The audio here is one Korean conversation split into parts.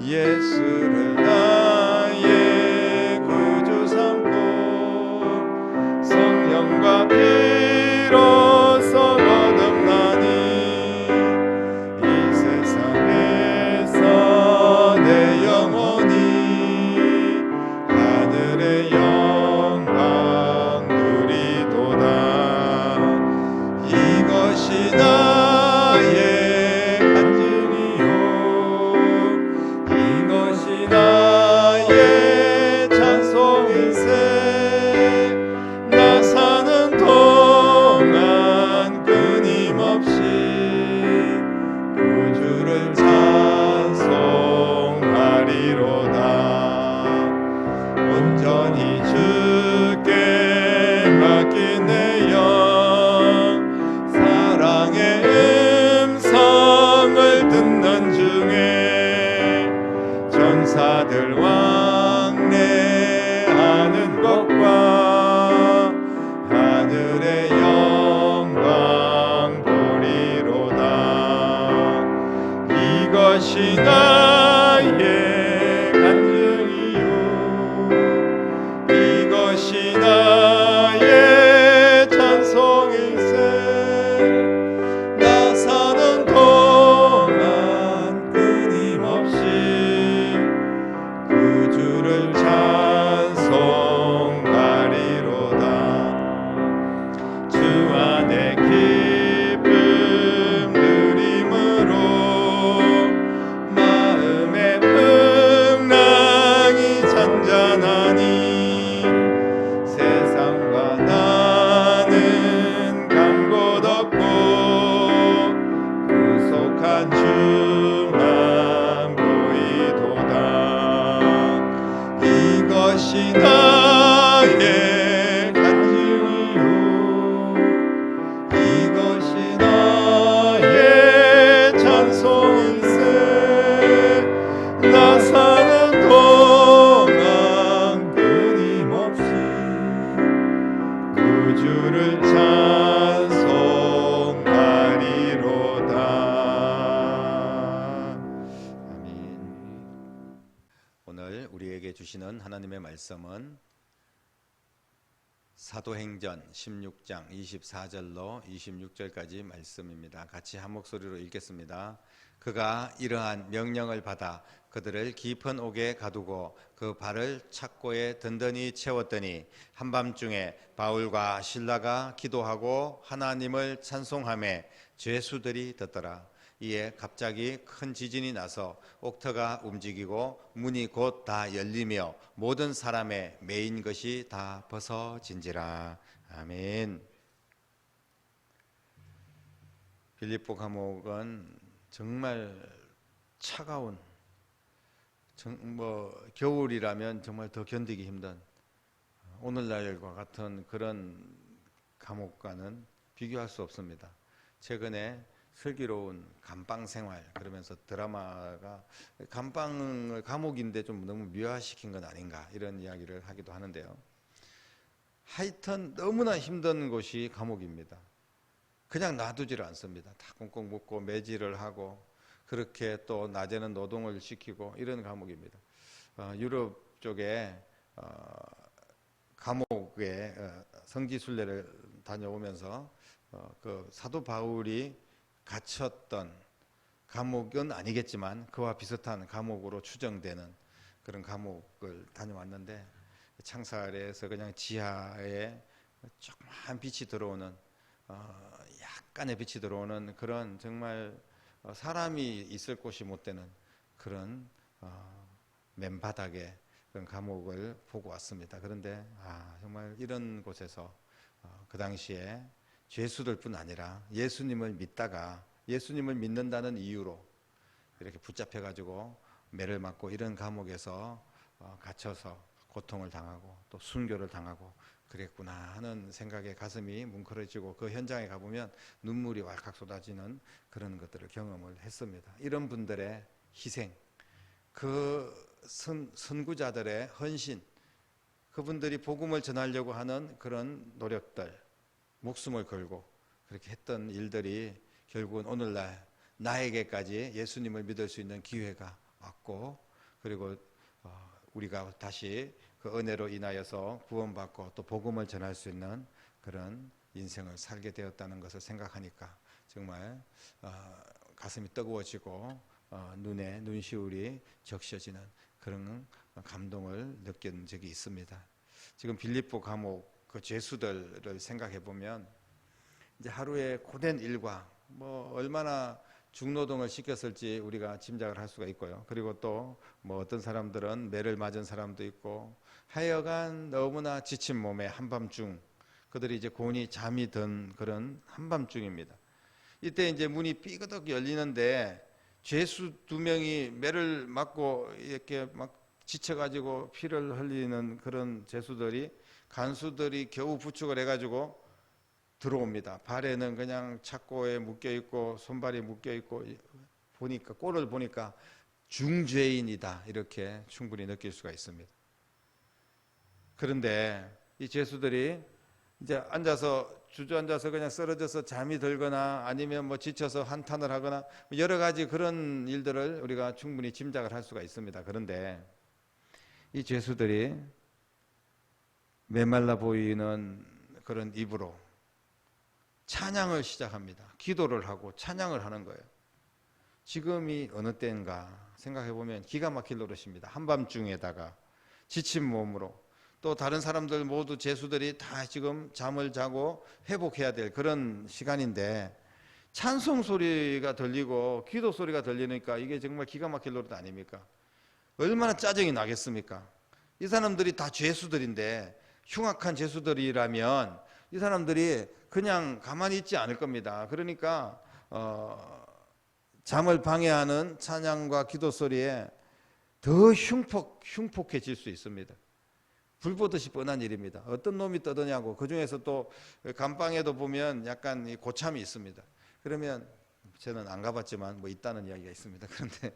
예수를 나 오늘 우리에게 주시는 하나님의 말씀은 사도행전 16장 24절로 26절까지 말씀입니다. 같이 한 목소리로 읽겠습니다. 그가 이러한 명령을 받아 그들을 깊은 옥에 가두고 그 발을 착고에 든든히 채웠더니 한밤중에 바울과 신라가 기도하고 하나님을 찬송함에 죄수들이 듣더라. 이에 갑자기 큰 지진이 나서 옥터가 움직이고 문이 곧 다 열리며 모든 사람의 메인 것이 다 벗어진지라. 아멘. 빌립보 감옥은 정말 차가운 정, 뭐 겨울이라면 정말 더 견디기 힘든 오늘날과 같은 그런 감옥과는 비교할 수 없습니다. 최근에 슬기로운 감방 생활 그러면서 드라마가 감방을 감옥인데 좀 너무 미화시킨 건 아닌가 이런 이야기를 하기도 하는데요. 하여튼 너무나 힘든 곳이 감옥입니다. 그냥 놔두지를 않습니다. 다 꽁꽁 묶고 매질을 하고 그렇게 또 낮에는 노동을 시키고 이런 감옥입니다. 어, 유럽 쪽에 어, 감옥에 어, 성지 순례를 다녀오면서 어, 그 사도 바울이 갇혔던 감옥은 아니겠지만 그와 비슷한 감옥으로 추정되는 그런 감옥을 다녀왔는데 창살에서 그냥 지하에 조그만 빛이 들어오는 어, 약간의 빛이 들어오는 그런 정말 어, 사람이 있을 곳이 못 되는 그런 어, 맨바닥에 그런 감옥을 보고 왔습니다. 그런데 아, 정말 이런 곳에서 어, 그 당시에 죄수들 뿐 아니라 예수님을 믿다가 예수님을 믿는다는 이유로 이렇게 붙잡혀 가지고 매를 맞고 이런 감옥에서 어, 갇혀서 고통을 당하고 또 순교를 당하고 그랬구나 하는 생각에 가슴이 뭉클해지고 그 현장에 가보면 눈물이 왈칵 쏟아지는 그런 것들을 경험을 했습니다. 이런 분들의 희생, 그 선, 선구자들의 헌신, 그분들이 복음을 전하려고 하는 그런 노력들, 목숨을 걸고 그렇게 했던 일들이 결국은 오늘날 나에게까지 예수님을 믿을 수 있는 기회가 왔고 그리고 어, 우리가 다시 그 은혜로 인하여서 구원받고 또 복음을 전할 수 있는 그런 인생을 살게 되었다는 것을 생각하니까 정말 어, 가슴이 뜨거워지고 어, 눈에 눈시울이 적셔지는 그런 감동을 느낀 적이 있습니다. 지금 빌립보 감옥 그 죄수들을 생각해 보면 이제 하루에 고된 일과 뭐 얼마나 중노동을 시켰을지 우리가 짐작을 할 수가 있고요. 그리고 또 뭐 어떤 사람들은 매를 맞은 사람도 있고 하여간 너무나 지친 몸에 한밤중 그들이 이제 곤히 잠이 든 그런 한밤중입니다. 이때 이제 문이 삐그덕 열리는데 죄수 두 명이 매를 맞고 이렇게 막 지쳐가지고 피를 흘리는 그런 죄수들이 간수들이 겨우 부축을 해가지고 들어옵니다. 발에는 그냥 착고에 묶여 있고 손발이 묶여 있고 보니까 꼴을 보니까 중죄인이다 이렇게 충분히 느낄 수가 있습니다. 그런데 이 죄수들이 이제 앉아서 주저앉아서 그냥 쓰러져서 잠이 들거나 아니면 뭐 지쳐서 한탄을 하거나 여러 가지 그런 일들을 우리가 충분히 짐작을 할 수가 있습니다. 그런데 이 죄수들이 메말라 보이는 그런 입으로 찬양을 시작합니다. 기도를 하고 찬양을 하는 거예요. 지금이 어느 때인가 생각해 보면 기가 막힐 노릇입니다. 한밤중에다가 지친 몸으로 또 다른 사람들 모두 제수들이 다 지금 잠을 자고 회복해야 될 그런 시간인데 찬송 소리가 들리고 기도 소리가 들리니까 이게 정말 기가 막힐 노릇 아닙니까? 얼마나 짜증이 나겠습니까? 이 사람들이 다 죄수들인데 흉악한 죄수들이라면 이 사람들이 그냥 가만히 있지 않을 겁니다. 그러니까 어, 잠을 방해하는 찬양과 기도 소리에 더 흉폭 흉폭해질 수 있습니다. 불 보듯이 뻔한 일입니다. 어떤 놈이 떠드냐고 그 중에서 또 감방에도 보면 약간 이 고참이 있습니다. 그러면 저는 안 가봤지만 뭐 있다는 이야기가 있습니다. 그런데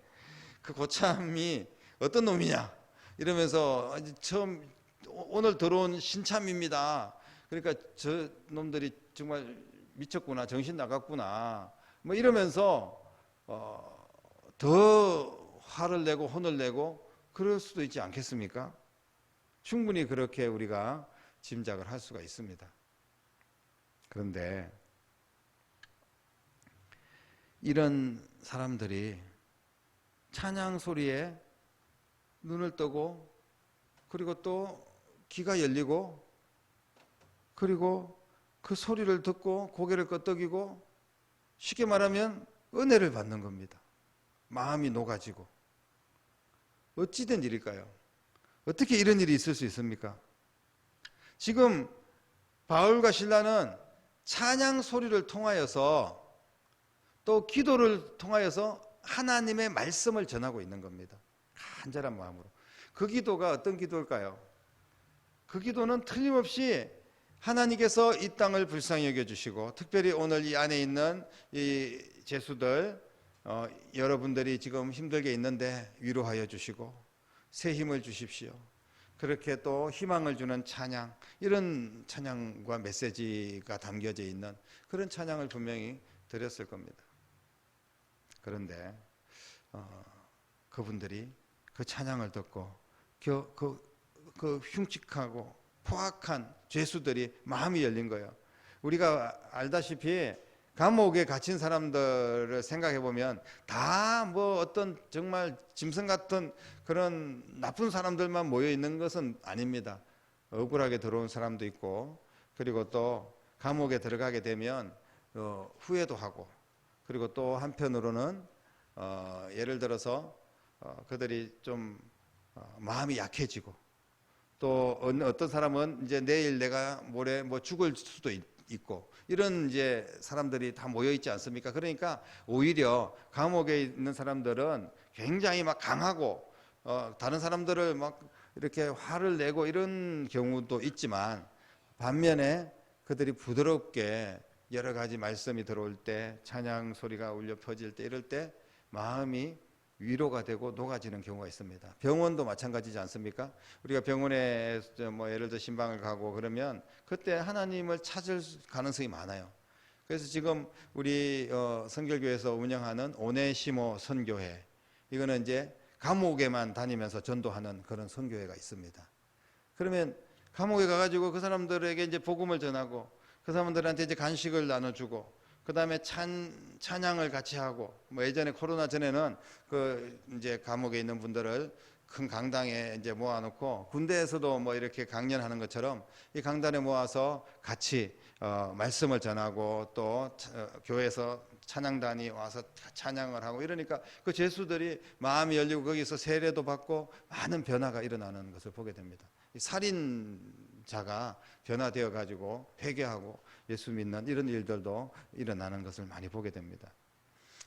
그 고참이 어떤 놈이냐 이러면서 처음 오늘 들어온 신참입니다. 그러니까 저 놈들이 정말 미쳤구나 정신 나갔구나 뭐 이러면서 어, 더 화를 내고 혼을 내고 그럴 수도 있지 않겠습니까? 충분히 그렇게 우리가 짐작을 할 수가 있습니다. 그런데 이런 사람들이 찬양 소리에 눈을 뜨고 그리고 또 귀가 열리고 그리고 그 소리를 듣고 고개를 끄덕이고 쉽게 말하면 은혜를 받는 겁니다. 마음이 녹아지고 어찌된 일일까요? 어떻게 이런 일이 있을 수 있습니까? 지금 바울과 신라는 찬양 소리를 통하여서 또 기도를 통하여서 하나님의 말씀을 전하고 있는 겁니다. 간절한 마음으로. 그 기도가 어떤 기도일까요? 그 기도는 틀림없이 하나님께서 이 땅을 불쌍히 여겨주시고 특별히 오늘 이 안에 있는 이 제수들 어, 여러분들이 지금 힘들게 있는데 위로하여 주시고 새 힘을 주십시오. 그렇게 또 희망을 주는 찬양 이런 찬양과 메시지가 담겨져 있는 그런 찬양을 분명히 드렸을 겁니다. 그런데 어, 그분들이 그 찬양을 듣고 그, 그, 그 흉측하고 포악한 죄수들이 마음이 열린 거예요. 우리가 알다시피 감옥에 갇힌 사람들을 생각해 보면 다 뭐 어떤 정말 짐승 같은 그런 나쁜 사람들만 모여 있는 것은 아닙니다. 억울하게 들어온 사람도 있고 그리고 또 감옥에 들어가게 되면 어, 후회도 하고 그리고 또 한편으로는 어, 예를 들어서 어, 그들이 좀 어, 마음이 약해지고 또 어떤 사람은 이제 내일 내가 모레 뭐 죽을 수도 있, 있고 이런 이제 사람들이 다 모여 있지 않습니까? 그러니까 오히려 감옥에 있는 사람들은 굉장히 막 강하고 어, 다른 사람들을 막 이렇게 화를 내고 이런 경우도 있지만 반면에 그들이 부드럽게 여러 가지 말씀이 들어올 때 찬양 소리가 울려 퍼질 때 이럴 때 마음이 위로가 되고 녹아지는 경우가 있습니다. 병원도 마찬가지지 않습니까? 우리가 병원에 뭐 예를 들어 신방을 가고 그러면 그때 하나님을 찾을 가능성이 많아요. 그래서 지금 우리 어, 성결교에서 운영하는 오네시모 선교회 이거는 이제 감옥에만 다니면서 전도하는 그런 선교회가 있습니다. 그러면 감옥에 가가지고 그 사람들에게 이제 복음을 전하고 그 사람들한테 이제 간식을 나눠주고 그 다음에 찬 찬양을 같이 하고 뭐 예전에 코로나 전에는 그 이제 감옥에 있는 분들을 큰 강당에 이제 모아놓고 군대에서도 뭐 이렇게 강연하는 것처럼 이 강단에 모아서 같이 어, 말씀을 전하고 또 차- 어, 교회에서 찬양단이 와서 찬양을 하고 이러니까 그 죄수들이 마음이 열리고 거기서 세례도 받고 많은 변화가 일어나는 것을 보게 됩니다. 이 살인자가 변화되어 가지고 회개하고 예수 믿는 이런 일들도 일어나는 것을 많이 보게 됩니다.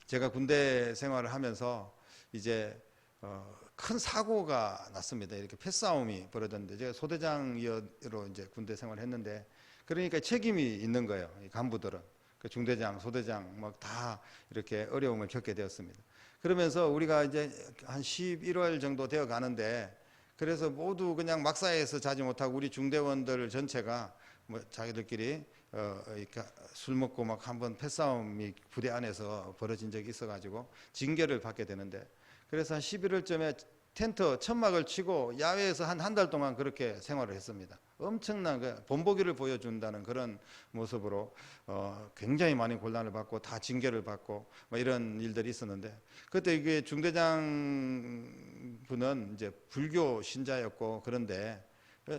제가 군대 생활을 하면서 이제 어, 큰 사고가 났습니다. 이렇게 패싸움이 벌어졌는데 제가 소대장으로 이제 군대 생활을 했는데 그러니까 책임이 있는 거예요. 이 간부들은 그 중대장, 소대장 막 다 이렇게 어려움을 겪게 되었습니다. 그러면서 우리가 이제 한 11월 정도 되어 가는데 그래서 모두 그냥 막사에서 자지 못하고 우리 중대원들 전체가 뭐 자기들끼리 어 이렇게 술 먹고 막 한번 패싸움이 부대 안에서 벌어진 적이 있어가지고 징계를 받게 되는데 그래서 한 11월쯤에 텐트 천막을 치고 야외에서 한 한 달 동안 그렇게 생활을 했습니다. 엄청난 그 본보기를 보여준다는 그런 모습으로 어 굉장히 많이 곤란을 받고 다 징계를 받고 뭐 이런 일들이 있었는데 그때 이게 중대장 분은 이제 불교 신자였고 그런데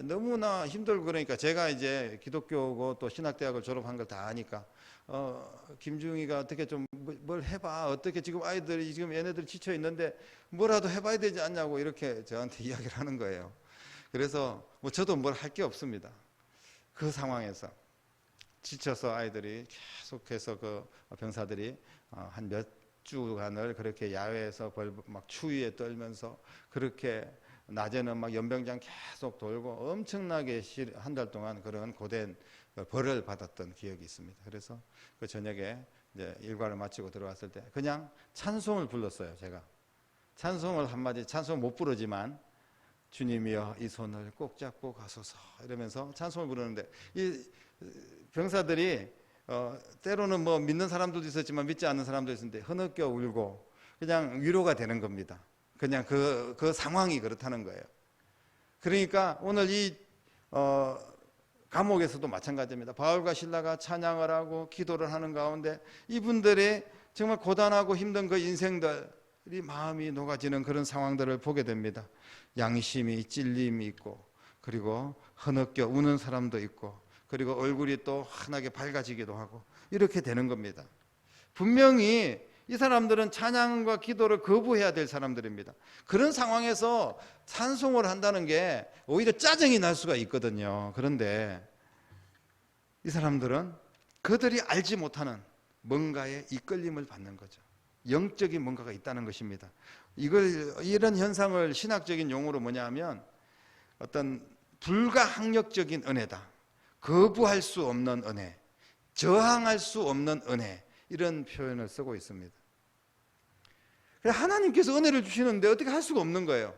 너무나 힘들고 그러니까 제가 이제 기독교고 또 신학대학을 졸업한 걸 다 아니까 어 김중희가 어떻게 좀 뭘 해봐 어떻게 지금 아이들이 지금 얘네들 지쳐 있는데 뭐라도 해봐야 되지 않냐고 이렇게 저한테 이야기를 하는 거예요. 그래서 뭐 저도 뭘 할 게 없습니다. 그 상황에서 지쳐서 아이들이 계속해서 그 병사들이 어, 한몇 주간을 그렇게 야외에서 벌, 막 추위에 떨면서 그렇게 낮에는 막 연병장 계속 돌고 엄청나게 한 달 동안 그런 고된 그 벌을 받았던 기억이 있습니다. 그래서 그 저녁에 이제 일과를 마치고 들어왔을 때 그냥 찬송을 불렀어요. 제가 찬송을 한마디 찬송 못 부르지만 주님이여 이 손을 꼭 잡고 가소서 이러면서 찬송을 부르는데 이 병사들이 어, 때로는 뭐 믿는 사람들도 있었지만 믿지 않는 사람도 있었는데 흐느껴 울고 그냥 위로가 되는 겁니다. 그냥 그, 그 상황이 그렇다는 거예요. 그러니까 오늘 이, 어, 감옥에서도 마찬가지입니다. 바울과 신라가 찬양을 하고 기도를 하는 가운데 이분들의 정말 고단하고 힘든 그 인생들이 마음이 녹아지는 그런 상황들을 보게 됩니다. 양심이 찔림이 있고 그리고 흐느껴 우는 사람도 있고 그리고 얼굴이 또 환하게 밝아지기도 하고 이렇게 되는 겁니다. 분명히 이 사람들은 찬양과 기도를 거부해야 될 사람들입니다. 그런 상황에서 찬송을 한다는 게 오히려 짜증이 날 수가 있거든요. 그런데 이 사람들은 그들이 알지 못하는 뭔가의 이끌림을 받는 거죠. 영적인 뭔가가 있다는 것입니다. 이걸 이런 현상을 신학적인 용어로 뭐냐면 어떤 불가항력적인 은혜다. 거부할 수 없는 은혜, 저항할 수 없는 은혜 이런 표현을 쓰고 있습니다. 하나님께서 은혜를 주시는데 어떻게 할 수가 없는 거예요.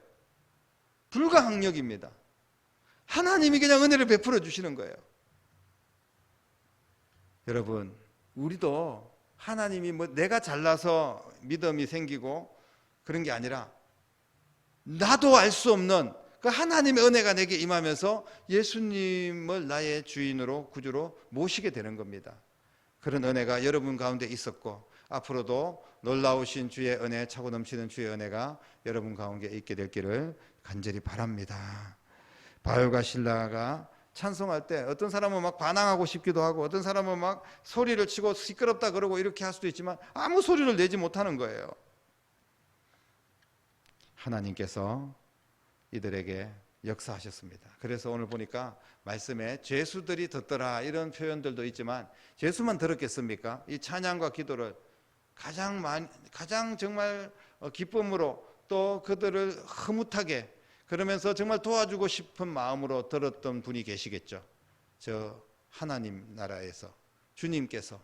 불가항력입니다. 하나님이 그냥 은혜를 베풀어 주시는 거예요. 여러분, 우리도 하나님이 뭐 내가 잘나서 믿음이 생기고 그런 게 아니라 나도 알 수 없는 그 하나님의 은혜가 내게 임하면서 예수님을 나의 주인으로 구주로 모시게 되는 겁니다. 그런 은혜가 여러분 가운데 있었고 앞으로도 놀라우신 주의 은혜, 차고 넘치는 주의 은혜가 여러분 가운데 있게 될 길을 간절히 바랍니다. 바울과 신라가 찬송할 때 어떤 사람은 막 반항하고 싶기도 하고 어떤 사람은 막 소리를 치고 시끄럽다 그러고 이렇게 할 수도 있지만 아무 소리를 내지 못하는 거예요. 하나님께서 이들에게 역사하셨습니다. 그래서 오늘 보니까 말씀에 죄수들이 듣더라 이런 표현들도 있지만 죄수만 들었겠습니까? 이 찬양과 기도를 가장 많이 가장 정말 어, 기쁨으로 또 그들을 흐뭇하게 그러면서 정말 도와주고 싶은 마음으로 들었던 분이 계시겠죠. 저 하나님 나라에서 주님께서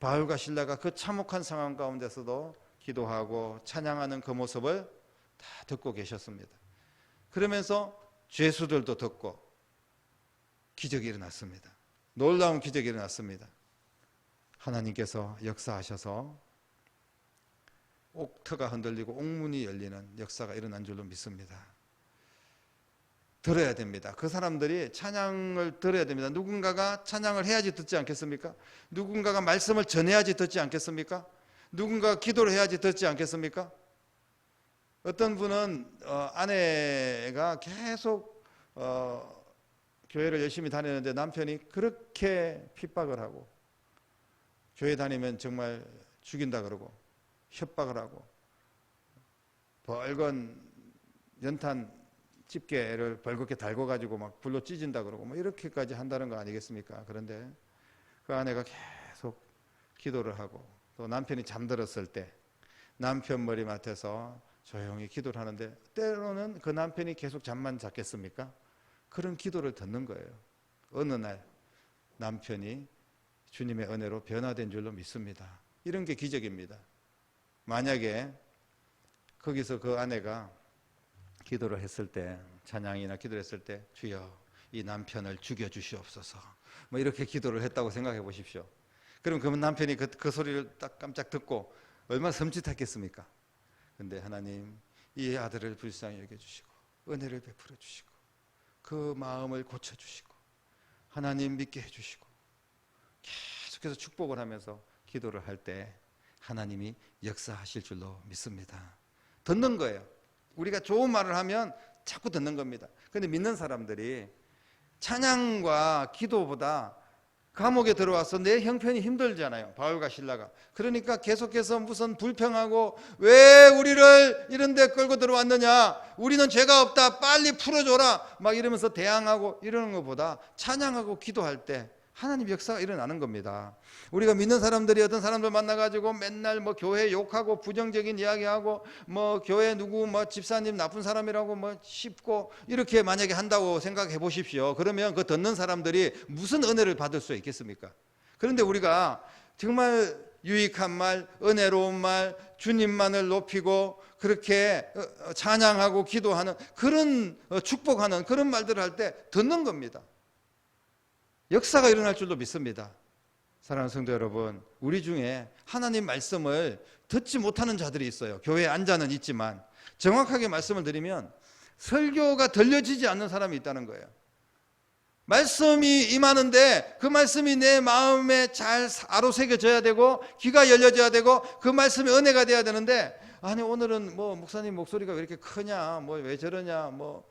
바울과 신라가 그 참혹한 상황 가운데서도 기도하고 찬양하는 그 모습을 다 듣고 계셨습니다. 그러면서 죄수들도 듣고 기적이 일어났습니다. 놀라운 기적이 일어났습니다. 하나님께서 역사하셔서 옥터가 흔들리고 옥문이 열리는 역사가 일어난 줄로 믿습니다. 들어야 됩니다. 그 사람들이 찬양을 들어야 됩니다. 누군가가 찬양을 해야지 듣지 않겠습니까? 누군가가 말씀을 전해야지 듣지 않겠습니까? 누군가 기도를 해야지 듣지 않겠습니까? 어떤 분은 어, 아내가 계속 어, 교회를 열심히 다니는데 남편이 그렇게 핍박을 하고 교회 다니면 정말 죽인다 그러고 협박을 하고 벌건 연탄 집게를 벌겋게 달고 가지고 막 불로 찢은다 그러고 뭐 이렇게까지 한다는 거 아니겠습니까? 그런데 그 아내가 계속 기도를 하고 또 남편이 잠들었을 때 남편 머리맡에서 조용히 기도를 하는데 때로는 그 남편이 계속 잠만 잤겠습니까? 그런 기도를 듣는 거예요. 어느 날 남편이 주님의 은혜로 변화된 줄로 믿습니다. 이런 게 기적입니다. 만약에 거기서 그 아내가 기도를 했을 때 찬양이나 기도를 했을 때 주여 이 남편을 죽여 주시옵소서 뭐 이렇게 기도를 했다고 생각해 보십시오. 그럼 그 남편이 그, 그 소리를 딱 깜짝 듣고 얼마나 섬찟했겠습니까? 근데 하나님 이 아들을 불쌍히 여겨 주시고 은혜를 베풀어 주시고 그 마음을 고쳐 주시고 하나님 믿게 해 주시고 계속해서 축복을 하면서 기도를 할 때 하나님이 역사하실 줄로 믿습니다. 듣는 거예요. 우리가 좋은 말을 하면 자꾸 듣는 겁니다. 근데 믿는 사람들이 찬양과 기도보다 감옥에 들어와서 내 형편이 힘들잖아요. 바울과 신라가. 그러니까 계속해서 무슨 불평하고 왜 우리를 이런 데 끌고 들어왔느냐? 우리는 죄가 없다. 빨리 풀어 줘라. 막 이러면서 대항하고 이러는 것보다 찬양하고 기도할 때 하나님 역사가 일어나는 겁니다. 우리가 믿는 사람들이 어떤 사람들 만나가지고 맨날 뭐 교회 욕하고 부정적인 이야기하고 뭐 교회 누구 뭐 집사님 나쁜 사람이라고 뭐 씹고 이렇게 만약에 한다고 생각해 보십시오. 그러면 그 듣는 사람들이 무슨 은혜를 받을 수 있겠습니까? 그런데 우리가 정말 유익한 말, 은혜로운 말, 주님만을 높이고 그렇게 어, 찬양하고 기도하는 그런 어, 축복하는 그런 말들을 할 때 듣는 겁니다. 역사가 일어날 줄로 믿습니다. 사랑하는 성도 여러분, 우리 중에 하나님 말씀을 듣지 못하는 자들이 있어요. 교회에 앉아는 있지만 정확하게 말씀을 드리면 설교가 들려지지 않는 사람이 있다는 거예요. 말씀이 임하는데 그 말씀이 내 마음에 잘 아로새겨져야 되고 귀가 열려져야 되고 그 말씀이 은혜가 돼야 되는데 아니 오늘은 뭐 목사님 목소리가 왜 이렇게 크냐 뭐 왜 저러냐 뭐 어,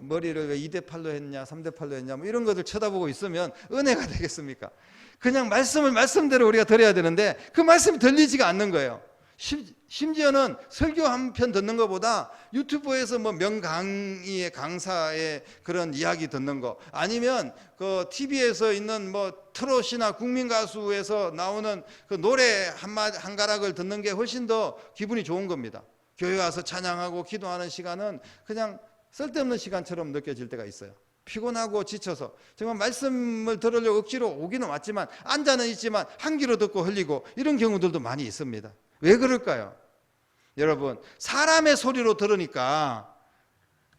머리를 왜 2대 8로 했냐 3대 8로 했냐 뭐 이런 것들 쳐다보고 있으면 은혜가 되겠습니까? 그냥 말씀을 말씀대로 우리가 들어야 되는데 그 말씀이 들리지가 않는 거예요. 심지어는 설교 한 편 듣는 것보다 유튜브에서 뭐 명강의의 강사의 그런 이야기 듣는 거 아니면 그 TV에서 있는 뭐 트롯이나 국민 가수에서 나오는 그 노래 한마 한 가락을 듣는 게 훨씬 더 기분이 좋은 겁니다. 교회 와서 찬양하고 기도하는 시간은 그냥 쓸데없는 시간처럼 느껴질 때가 있어요. 피곤하고 지쳐서 정말 말씀을 들으려고 억지로 오기는 왔지만 앉아는 있지만 한 귀로 듣고 흘리고 이런 경우들도 많이 있습니다. 왜 그럴까요? 여러분 사람의 소리로 들으니까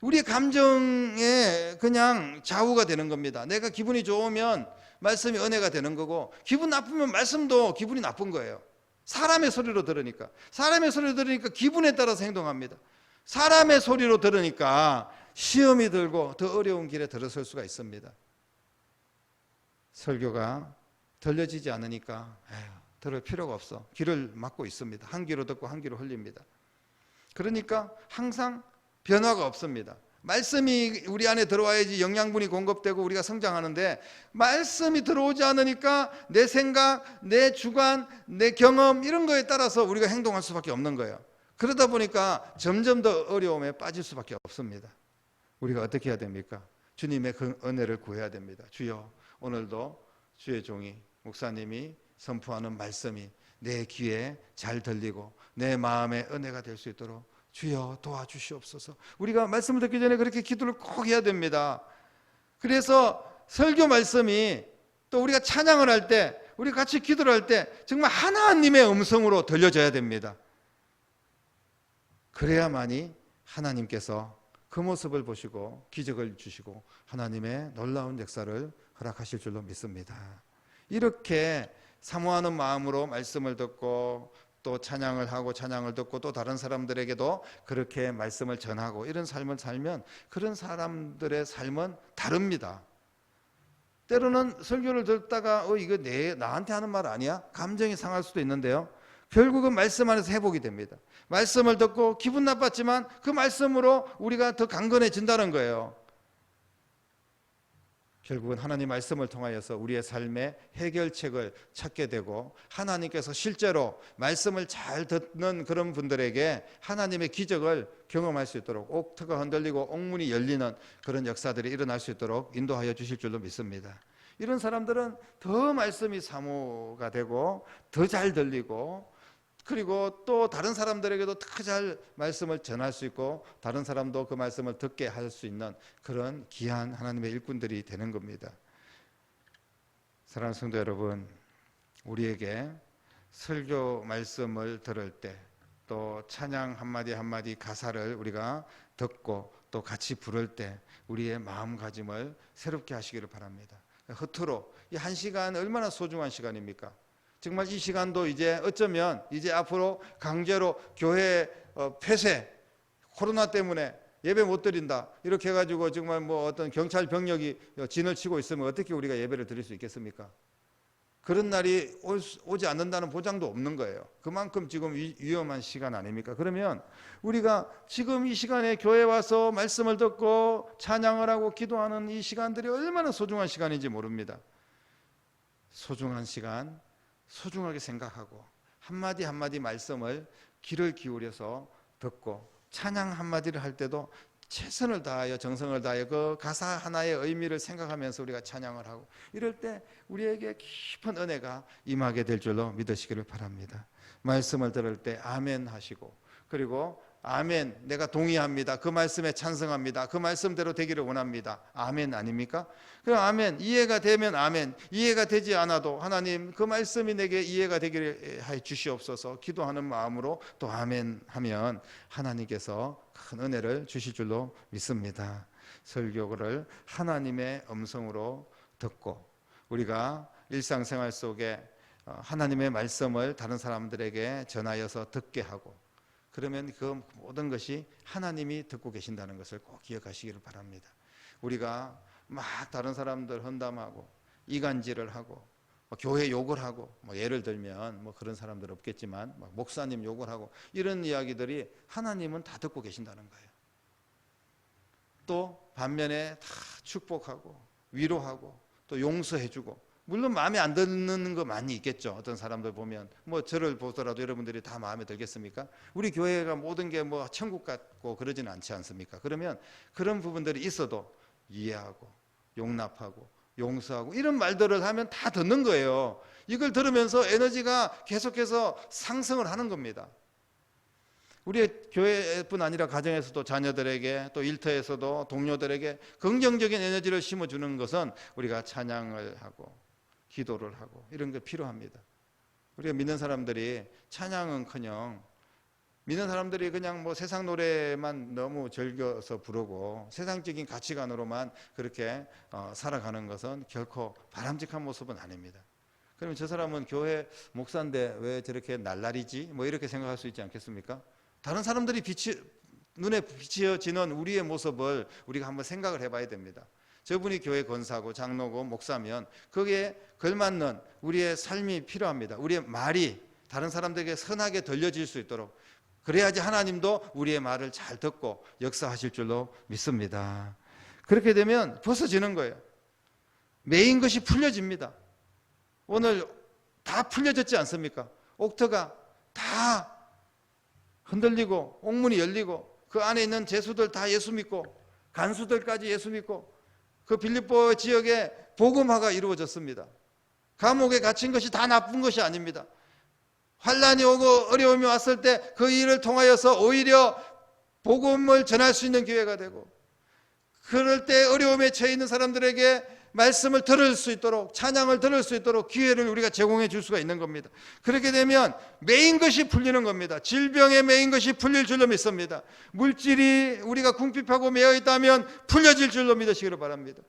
우리 감정에 그냥 좌우가 되는 겁니다. 내가 기분이 좋으면 말씀이 은혜가 되는 거고 기분 나쁘면 말씀도 기분이 나쁜 거예요. 사람의 소리로 들으니까 사람의 소리로 들으니까 기분에 따라서 행동합니다. 사람의 소리로 들으니까 시험이 들고 더 어려운 길에 들어설 수가 있습니다. 설교가 들려지지 않으니까 에휴, 들을 필요가 없어. 귀를 막고 있습니다. 한 귀로 듣고 한 귀로 흘립니다. 그러니까 항상 변화가 없습니다. 말씀이 우리 안에 들어와야지 영양분이 공급되고 우리가 성장하는데 말씀이 들어오지 않으니까 내 생각, 내 주관, 내 경험 이런 거에 따라서 우리가 행동할 수밖에 없는 거예요. 그러다 보니까 점점 더 어려움에 빠질 수밖에 없습니다. 우리가 어떻게 해야 됩니까? 주님의 그 은혜를 구해야 됩니다. 주여, 오늘도 주의 종이 목사님이 선포하는 말씀이 내 귀에 잘 들리고 내 마음에 은혜가 될 수 있도록 주여 도와주시옵소서. 우리가 말씀을 듣기 전에 그렇게 기도를 꼭 해야 됩니다. 그래서 설교 말씀이 또 우리가 찬양을 할 때, 우리 같이 기도를 할 때 정말 하나님의 음성으로 들려져야 됩니다. 그래야만이 하나님께서 그 모습을 보시고 기적을 주시고 하나님의 놀라운 역사를 허락하실 줄로 믿습니다. 이렇게 사모하는 마음으로 말씀을 듣고 또 찬양을 하고 찬양을 듣고 또 다른 사람들에게도 그렇게 말씀을 전하고 이런 삶을 살면 그런 사람들의 삶은 다릅니다. 때로는 설교를 듣다가 어 이거 내 나한테 하는 말 아니야? 감정이 상할 수도 있는데요. 결국은 말씀 안에서 회복이 됩니다. 말씀을 듣고 기분 나빴지만 그 말씀으로 우리가 더 강건해진다는 거예요. 결국은 하나님 말씀을 통하여서 우리의 삶의 해결책을 찾게 되고 하나님께서 실제로 말씀을 잘 듣는 그런 분들에게 하나님의 기적을 경험할 수 있도록 옥터가 흔들리고 옥문이 열리는 그런 역사들이 일어날 수 있도록 인도하여 주실 줄로 믿습니다. 이런 사람들은 더 말씀이 사모가 되고 더 잘 들리고 그리고 또 다른 사람들에게도 더 잘 말씀을 전할 수 있고 다른 사람도 그 말씀을 듣게 할 수 있는 그런 귀한 하나님의 일꾼들이 되는 겁니다. 사랑하는 성도 여러분, 우리에게 설교 말씀을 들을 때 또 찬양 한마디 한마디 가사를 우리가 듣고 또 같이 부를 때 우리의 마음가짐을 새롭게 하시기를 바랍니다. 허투루 이 한 시간 얼마나 소중한 시간입니까? 정말 이 시간도 이제 어쩌면 이제 앞으로 강제로 교회 어, 폐쇄 코로나 때문에 예배 못 드린다 이렇게 해가지고 정말 뭐 어떤 경찰 병력이 진을 치고 있으면 어떻게 우리가 예배를 드릴 수 있겠습니까? 그런 날이 오지 않는다는 보장도 없는 거예요. 그만큼 지금 위, 위험한 시간 아닙니까? 그러면 우리가 지금 이 시간에 교회 와서 말씀을 듣고 찬양을 하고 기도하는 이 시간들이 얼마나 소중한 시간인지 모릅니다. 소중한 시간, 소중하게 생각하고 한마디 한마디 말씀을 귀를 기울여서 듣고 찬양 한마디를 할 때도 최선을 다하여 정성을 다하여 그 가사 하나의 의미를 생각하면서 우리가 찬양을 하고 이럴 때 우리에게 깊은 은혜가 임하게 될 줄로 믿으시기를 바랍니다. 말씀을 들을 때 아멘 하시고 그리고 아멘 내가 동의합니다. 그 말씀에 찬성합니다. 그 말씀대로 되기를 원합니다. 아멘 아닙니까? 그럼 아멘 이해가 되면 아멘 이해가 되지 않아도 하나님 그 말씀이 내게 이해가 되기를 해 주시옵소서 기도하는 마음으로 또 아멘 하면 하나님께서 큰 은혜를 주실 줄로 믿습니다. 설교를 하나님의 음성으로 듣고 우리가 일상생활 속에 어, 하나님의 말씀을 다른 사람들에게 전하여서 듣게 하고 그러면 그 모든 것이 하나님이 듣고 계신다는 것을 꼭 기억하시기를 바랍니다. 우리가 막 다른 사람들 헌담하고 이간질을 하고 뭐 교회 욕을 하고 뭐 예를 들면 뭐 그런 사람들 없겠지만 막 목사님 욕을 하고 이런 이야기들이 하나님은 다 듣고 계신다는 거예요. 또 반면에 다 축복하고 위로하고 또 용서해주고 물론 마음에 안 드는 거 많이 있겠죠. 어떤 사람들 보면 뭐 저를 보더라도 여러분들이 다 마음에 들겠습니까? 우리 교회가 모든 게 뭐 천국 같고 그러지는 않지 않습니까? 그러면 그런 부분들이 있어도 이해하고 용납하고 용서하고 이런 말들을 하면 다 듣는 거예요. 이걸 들으면서 에너지가 계속해서 상승을 하는 겁니다. 우리 교회뿐 아니라 가정에서도 자녀들에게 또 일터에서도 동료들에게 긍정적인 에너지를 심어주는 것은 우리가 찬양을 하고 기도를 하고 이런 게 필요합니다. 우리가 믿는 사람들이 찬양은커녕 믿는 사람들이 그냥 뭐 세상 노래만 너무 즐겨서 부르고 세상적인 가치관으로만 그렇게 어, 살아가는 것은 결코 바람직한 모습은 아닙니다. 그러면 저 사람은 교회 목사인데 왜 저렇게 날라리지? 뭐 이렇게 생각할 수 있지 않겠습니까? 다른 사람들이 빛이 눈에 비치어지는 우리의 모습을 우리가 한번 생각을 해봐야 됩니다. 저분이 교회 권사고 장로고 목사면 거기에 걸맞는 우리의 삶이 필요합니다. 우리의 말이 다른 사람들에게 선하게 들려질 수 있도록 그래야지 하나님도 우리의 말을 잘 듣고 역사하실 줄로 믿습니다. 그렇게 되면 벗어지는 거예요. 메인 것이 풀려집니다. 오늘 다 풀려졌지 않습니까? 옥터가 다 흔들리고 옥문이 열리고 그 안에 있는 제수들 다 예수 믿고 간수들까지 예수 믿고 그 빌립보 지역에 복음화가 이루어졌습니다. 감옥에 갇힌 것이 다 나쁜 것이 아닙니다. 환란이 오고 어려움이 왔을 때 그 일을 통하여서 오히려 복음을 전할 수 있는 기회가 되고 그럴 때 어려움에 처해 있는 사람들에게 말씀을 들을 수 있도록 찬양을 들을 수 있도록 기회를 우리가 제공해 줄 수가 있는 겁니다. 그렇게 되면 메인 것이 풀리는 겁니다. 질병의 메인 것이 풀릴 줄로 믿습니다. 물질이 우리가 궁핍하고 매여 있다면 풀려질 줄로 믿으시기를 바랍니다.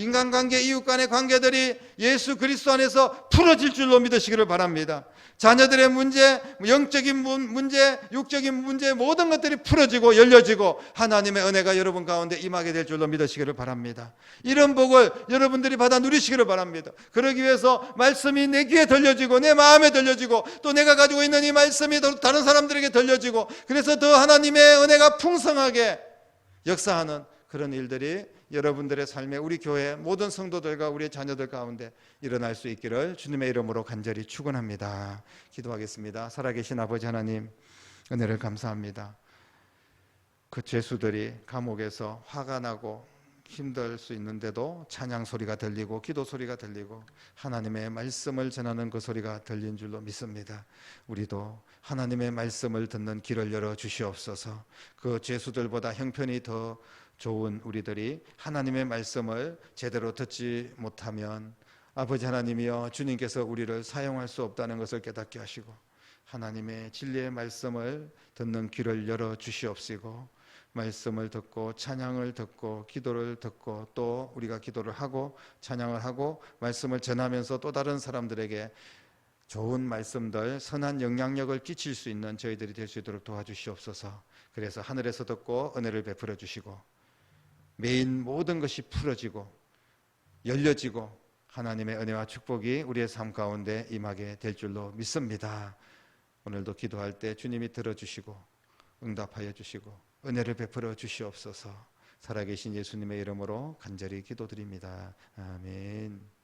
인간관계, 이웃 간의 관계들이 예수 그리스도 안에서 풀어질 줄로 믿으시기를 바랍니다. 자녀들의 문제, 영적인 문- 문제, 육적인 문제 모든 것들이 풀어지고 열려지고 하나님의 은혜가 여러분 가운데 임하게 될 줄로 믿으시기를 바랍니다. 이런 복을 여러분들이 받아 누리시기를 바랍니다. 그러기 위해서 말씀이 내 귀에 들려지고 내 마음에 들려지고 또 내가 가지고 있는 이 말씀이 또 다른 사람들에게 들려지고 그래서 더 하나님의 은혜가 풍성하게 역사하는 그런 일들이 여러분들의 삶에 우리 교회 모든 성도들과 우리 자녀들 가운데 일어날 수 있기를 주님의 이름으로 간절히 축원합니다. 기도하겠습니다. 살아계신 아버지 하나님 은혜를 감사합니다. 그 죄수들이 감옥에서 화가 나고 힘들 수 있는데도 찬양 소리가 들리고 기도 소리가 들리고 하나님의 말씀을 전하는 그 소리가 들린 줄로 믿습니다. 우리도 하나님의 말씀을 듣는 길을 열어 주시옵소서. 그 죄수들보다 형편이 더 좋은 우리들이 하나님의 말씀을 제대로 듣지 못하면 아버지 하나님이여 주님께서 우리를 사용할 수 없다는 것을 깨닫게 하시고 하나님의 진리의 말씀을 듣는 귀를 열어 주시옵시고 말씀을 듣고 찬양을 듣고 기도를 듣고 또 우리가 기도를 하고 찬양을 하고 말씀을 전하면서 또 다른 사람들에게 좋은 말씀들 선한 영향력을 끼칠 수 있는 저희들이 될 수 있도록 도와주시옵소서. 그래서 하늘에서 듣고 은혜를 베풀어 주시고 메인 모든 것이 풀어지고 열려지고 하나님의 은혜와 축복이 우리의 삶 가운데 임하게 될 줄로 믿습니다. 오늘도 기도할 때 주님이 들어주시고 응답하여 주시고 은혜를 베풀어 주시옵소서. 살아계신 예수님의 이름으로 간절히 기도드립니다. 아멘.